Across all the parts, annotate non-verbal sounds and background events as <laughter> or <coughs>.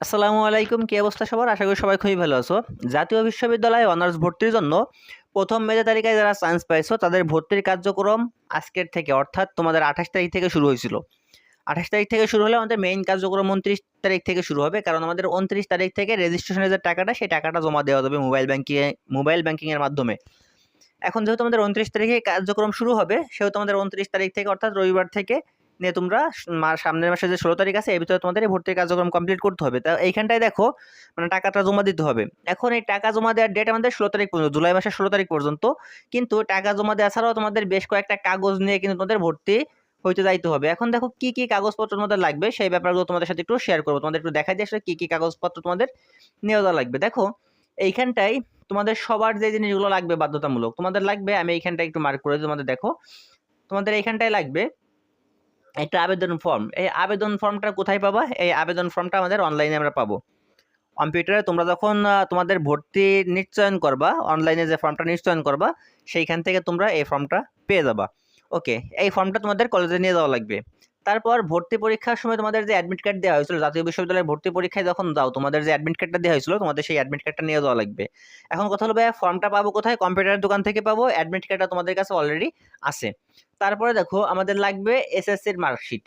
আসসালামু আলাইকুম, কী অবস্থা সবার? আশা করি সবাই খুবই ভালো আছো। জাতীয় বিশ্ববিদ্যালয়ে অনার্স ভর্তির জন্য প্রথম মেধা তালিকায় যারা চান্স পাইছো, তাদের ভর্তির কার্যক্রম আজকের থেকে, অর্থাৎ তোমাদের আঠাশ তারিখ থেকে শুরু হয়েছিল। আঠাশ তারিখ থেকে শুরু হলে আমাদের মেইন কার্যক্রম উনত্রিশ তারিখ থেকে শুরু হবে, কারণ আমাদের উনত্রিশ তারিখ থেকে রেজিস্ট্রেশনের যে টাকাটা, সেই টাকাটা জমা দেওয়া যাবে মোবাইল ব্যাঙ্কিংয়ে মোবাইল ব্যাঙ্কিংয়ের মাধ্যমে। এখন যেহেতু আমাদের উনত্রিশ তারিখে কার্যক্রম শুরু হবে, সেহেতু আমাদের উনত্রিশ তারিখ থেকে, অর্থাৎ রবিবার থেকে নিয়ে তোমরা সামনের মাসে যে ষোলো তারিখ আছে, এর ভিতরে তোমাদের এই ভর্তির কার্যক্রম কমপ্লিট করতে হবে। তা এইখানটায় দেখো মানে টাকাটা জমা দিতে হবে। এখন এই টাকা জমা দেওয়ার ডেট আমাদের ষোলো তারিখ পর্যন্ত, জুলাই মাসের ষোলো তারিখ পর্যন্ত। কিন্তু টাকা জমা দেওয়া ছাড়াও তোমাদের বেশ কয়েকটা কাগজ নিয়ে কিন্তু তোমাদের ভর্তি হইতে যাইতে হবে। এখন দেখো কি কি কাগজপত্র তোমাদের লাগবে, সেই ব্যাপারগুলো তোমাদের সাথে একটু শেয়ার করব। তোমাদের একটু দেখা দিয়ে কি কি কাগজপত্র তোমাদের নিয়ে যাওয়া লাগবে। দেখো, এইখানটায় তোমাদের সবার যে জিনিসগুলো লাগবে বাধ্যতামূলক, তোমাদের লাগবে, আমি এইখানটায় একটু মার্ক করে তোমাদের দেখো। তোমাদের এইখানটায় লাগবে একটা আবেদন ফর্ম এই আবেদন ফর্মটা কোথায় পাবা? এই আবেদন ফর্মটা আমাদের অনলাইনে আমরা পাবো। কম্পিউটারে তোমরা যখন তোমাদের ভর্তি নিশ্চয়ন করবা অনলাইনে যে ফর্মটা নিশ্চয়ন করবা, সেইখান থেকে তোমরা এই ফর্মটা পেয়ে যাবা। ওকে এই ফর্মটা তোমাদের কলেজে নিয়ে যাওয়া লাগবে। তারপর ভর্তি পরীক্ষার সময় তোমাদের যে অ্যাডমিট কার্ড দেওয়া হয়েছিল, জাতীয় বিশ্ববিদ্যালয়ের ভর্তি পরীক্ষায় যখন দাও তোমাদের যে অ্যাডমিট কার্ডটা দেওয়া হয়েছিল, তোমাদের সেই অ্যাডমিট কার্ডটা নিয়ে যাওয়া লাগবে। এখন কথা হলো, ভাইয়া ফর্মটা পাবো কোথায়? কম্পিউটারের দোকান থেকে পাবো অ্যাডমিট কার্ডটা তোমাদের কাছে অলরেডি আছে। তারপরে দেখো, আমাদের লাগবে এসএসসির মার্কশিট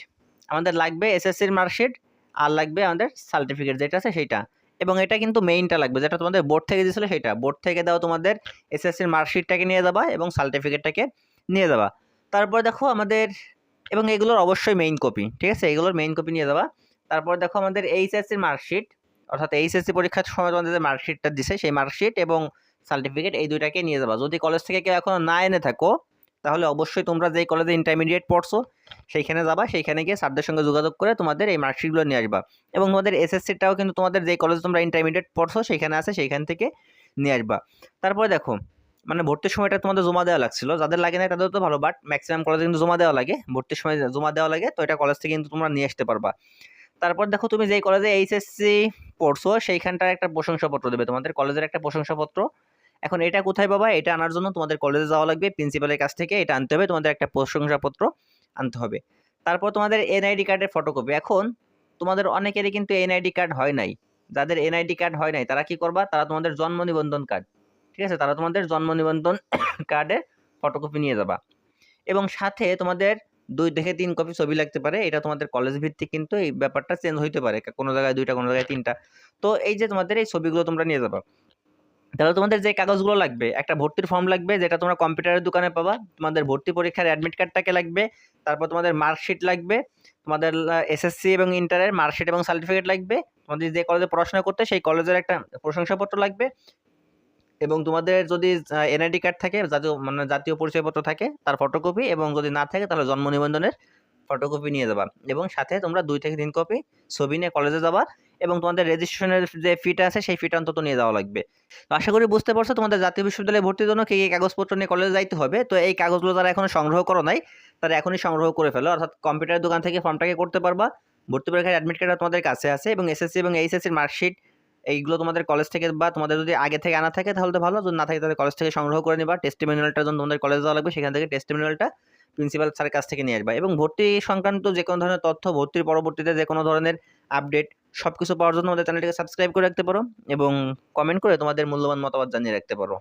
আমাদের লাগবে এসএসসির মার্কশিট আর লাগবে আমাদের সার্টিফিকেট যেটা আছে সেইটা। এবং এটা কিন্তু মেইনটা লাগবে, যেটা তোমাদের বোর্ড থেকে দিয়েছিল সেটা বোর্ড থেকে দাও তোমাদের এসএসসির মার্কশিটটাকে নিয়ে যাবা এবং সার্টিফিকেটটাকে নিয়ে যাবা। তারপর দেখো, আমাদের এবং এগুলোর অবশ্যই মেইন কপি ঠিক আছে? এগুলোর মেইন কপি নিয়ে যাবা। তারপর দেখো আমাদের এইচএসসির মার্কশিট অর্থাৎ এইচএসসি পরীক্ষার সময় তোমাদের যে মার্কশিটটা দিছে, সেই মার্কশিট এবং সার্টিফিকেট এই দুইটাকে নিয়ে যাবা। যদি কলেজ থেকে কেউ এখনও না এনে থাকো, তাহলে অবশ্যই তোমরা যেই কলেজে ইন্টারমিডিয়েট পড়ছো, সেইখানে যাবা। সেইখানে গিয়ে স্যারদের সঙ্গে যোগাযোগ করে তোমাদের এই মার্কশিটগুলো নিয়ে আসবা। এবং তোমাদের এসএসসিটাও কিন্তু তোমাদের যেই কলেজে তোমরা ইন্টারমিডিয়েট পড়ছো, সেইখানে আছে, সেইখান থেকে নিয়ে আসবা। তারপরে দেখো মানে ভর্তির সময়টা তোমাদের জমা দেওয়া লাগছিল। যাদের লাগে না তাদের তো ভালো বাট ম্যাক্সিমাম কলেজে কিন্তু জমা দেওয়া লাগে। ভর্তির সময় জমা দেওয়া লাগে, তো এটা কলেজ থেকে কিন্তু তোমরা নিয়ে আসতে পারবা। তারপর দেখো তুমি যেই কলেজে এইচএসসি পড়ছো সেইখানটার একটা প্রশংসাপত্র দেবে। তোমাদের কলেজের একটা প্রশংসাপত্র। এখন এটা কোথায় পাবা, এটা আনার জন্য তোমাদের কলেজে যাওয়া লাগবে। প্রিন্সিপালের কাছ থেকে এটা আনতে হবে, তোমাদের একটা প্রশংসাপত্র আনতে হবে। তারপর তোমাদের এনআইডি কার্ডের ফটোকপি এখন তোমাদের অনেকেরই কিন্তু এনআইডি কার্ড হয় নাই। যাদের এনআইডি কার্ড হয় নাই, তারা কি করবা? তারা তোমাদের জন্ম নিবন্ধন কার্ড ঠিক আছে? তারা তোমাদের জন্ম নিবন্ধন <coughs> কার্ডের ফটোকপি নিয়ে যাবা। এবং সাথে তোমাদের দুই থেকে তিন কপি ছবি লাগতে পারে। এটা তোমাদের কলেজ ভিত্তিক কিন্তু এই ব্যাপারটা চেঞ্জ হইতে পারে। কোনো জায়গায় দুইটা, কোনো জায়গায় তিনটা। তো এই যে তোমাদের এই ছবিগুলো তোমরা নিয়ে যাবা। তাহলে তোমাদের যে কাগজগুলো লাগবে, একটা ভর্তির ফর্ম লাগবে, যেটা তোমরা কম্পিউটারের দোকানে পাবা। তোমাদের ভর্তি পরীক্ষার অ্যাডমিট কার্ডটাকে লাগবে। তারপর তোমাদের মার্কশিট লাগবে। তোমাদের এসএসসি এবং ইন্টারের মার্কশিট এবং সার্টিফিকেট লাগবে। তোমাদের যে কলেজে পড়াশোনা করতে, সেই কলেজের একটা প্রশংসাপত্র লাগবে। এবং তোমাদের যদি এনআইডি কার্ড থাকে, জাতীয় মানে জাতীয় পরিচয়পত্র থাকে, তার ফটোকপি এবং যদি না থাকে, তাহলে জন্ম নিবন্ধনের ফটোকপি নিয়ে যাবা। এবং সাথে তোমরা দুই থেকে তিন কপি ছবি নিয়ে কলেজে যাবা এবং তোমাদের রেজিস্ট্রেশনের যে ফিটা আছে, সেই ফিটা অন্তত নিয়ে যাওয়া লাগবে। তো আশা করি বুঝতে পারছ, তোমাদের জাতীয় বিশ্ববিদ্যালয়ে ভর্তির জন্য কী কী কাগজপত্র নিয়ে কলেজে যাইতে হবে? তো এই কাগজগুলো তারা এখনও সংগ্রহ করো নাই, তারা এখনই সংগ্রহ করে ফেলো। অর্থাৎ কম্পিউটারের দোকান থেকে ফর্মটাকে করতে পারবা। ভর্তি পরীক্ষার অ্যাডমিট কার্ড তোমাদের কাছে আছে এবং এসএসসি এবং এইচএসসির মার্কশিট এইগুলো তোমাদের কলেজ থেকে বা তোমাদের যদি আগে থেকে আনা থাকে তাহলে তো ভালো, যদি না থাকে তাহলে কলেজ থেকে সংগ্রহ করে নিবা। টেস্টিমিনালটার জন্য তোমাদের কলেজে যাওয়া লাগবে, সেখান থেকে টেস্টিমিনালটা প্রিন্সিপাল স্যারের কাছ থেকে নিয়ে আসবা। এবং ভর্তি সংক্রান্ত যে কোনো ধরনের তথ্য, ভর্তির পরবর্তীতে যে কোনো ধরনের আপডেট সব কিছু পাওয়ার জন্য আমাদের চ্যানেলটিকে সাবস্ক্রাইব করে রাখতে পারো এবং কমেন্ট করে তোমাদের মূল্যবান মতামত জানিয়ে রাখতে পারো।